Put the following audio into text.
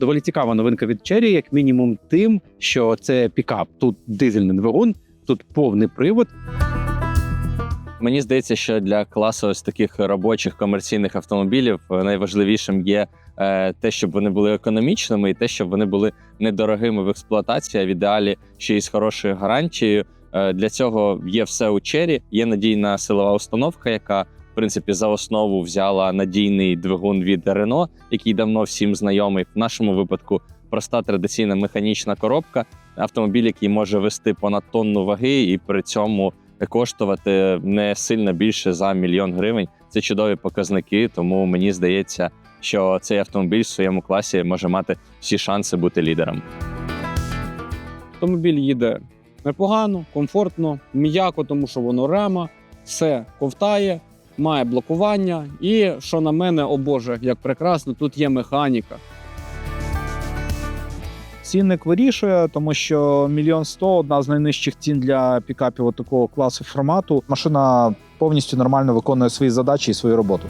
Доволі цікава новинка від Cherry, як мінімум, тим, що це пікап. Тут дизельний двигун, тут повний привод. Мені здається, що для класу ось таких робочих комерційних автомобілів е, найважливішим є е, те, щоб вони були економічними, і те, щоб вони були недорогими в експлуатації, а в ідеалі ще й з хорошою гарантією. Е, Для цього є все у Cherry, Є надійна силова установка, яка принципі за основу взяла надійний двигун від Renault, який давно всім знайомий. В нашому випадку проста традиційна механічна коробка, автомобіль, який може вести понад тонну ваги, і при цьому коштувати не сильно більше за мільйон гривень. Це чудові показники, тому мені здається, що цей автомобіль в своєму класі може мати всі шанси бути лідером. Автомобіль їде непогано, комфортно, м'яко, тому що воно рама, все ковтає, має блокування. І що на мене, о Боже, як прекрасно, тут є механіка. Цінник вирішує, тому що мільйон сто одна з найнижчих цін для пікапів такого класу формату. Машина повністю нормально виконує свої задачі і свою роботу.